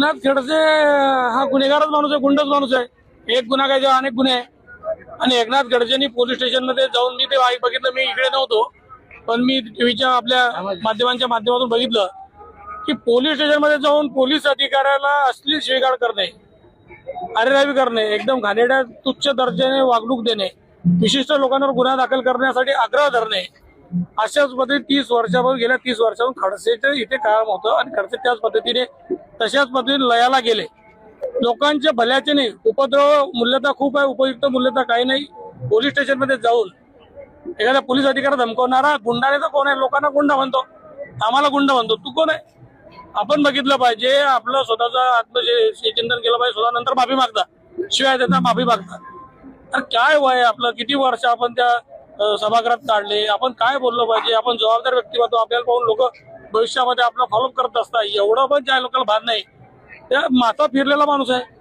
एकनाथ खडसे हा गुन्हेगारच माणूस आहे गुंडच माणूस आहे. एक गुन्हा काय अनेक गुन्हे आहे. आणि एकनाथ खडसेंनी पोलीस स्टेशनमध्ये जाऊन मी ते बघितलं मी इकडे नव्हतो. पण मी टीव्हीच्या आपल्या माध्यमांच्या माध्यमातून बघितलं की पोलीस स्टेशनमध्ये जाऊन पोलीस अधिकाऱ्याला असली शिवीगाळ करणे अरेरावी करणे एकदम घाणेड्या तुच्छ दर्जाने वागणूक देणे विशिष्ट लोकांवर गुन्हा दाखल करण्यासाठी आग्रह धरणे अशाच पद्धतीने तीस वर्षापासून गेल्या तीस वर्षापासून खडसेचं इथे काम होतं आणि खडसे त्याच पद्धतीने तशाच पद्धतीने लयाला गेले. लोकांच्या भल्याचे नाही उपद्रव मूल्यता खूप आहे उपयुक्त मूल्यता काही नाही. पोलीस स्टेशनमध्ये जाऊन एखाद्या पोलीस अधिकारी धमकवणारा गुंडाने तर कोण आहे? लोकांना गुंडा म्हणतो. आम्हाला गुंड म्हणतो. तू कोण आहे? आपण बघितलं पाहिजे आपलं स्वतःचं आत्मचिंतन केलं पाहिजे स्वतः नंतर माफी मागता. शिवाय त्याचा माफी मागता. तर काय वय आपलं? किती वर्ष आपण त्या सभागृहात काढले? आपण काय बोललो पाहिजे? आपण जबाबदार व्यक्तिमत्व आपल्याला पाहून लोक भविष्यामध्ये आपला फॉलोअप करत असता एवढं पण ज्या लोकांना भान नाही. त्या माता फिरलेला माणूस आहे.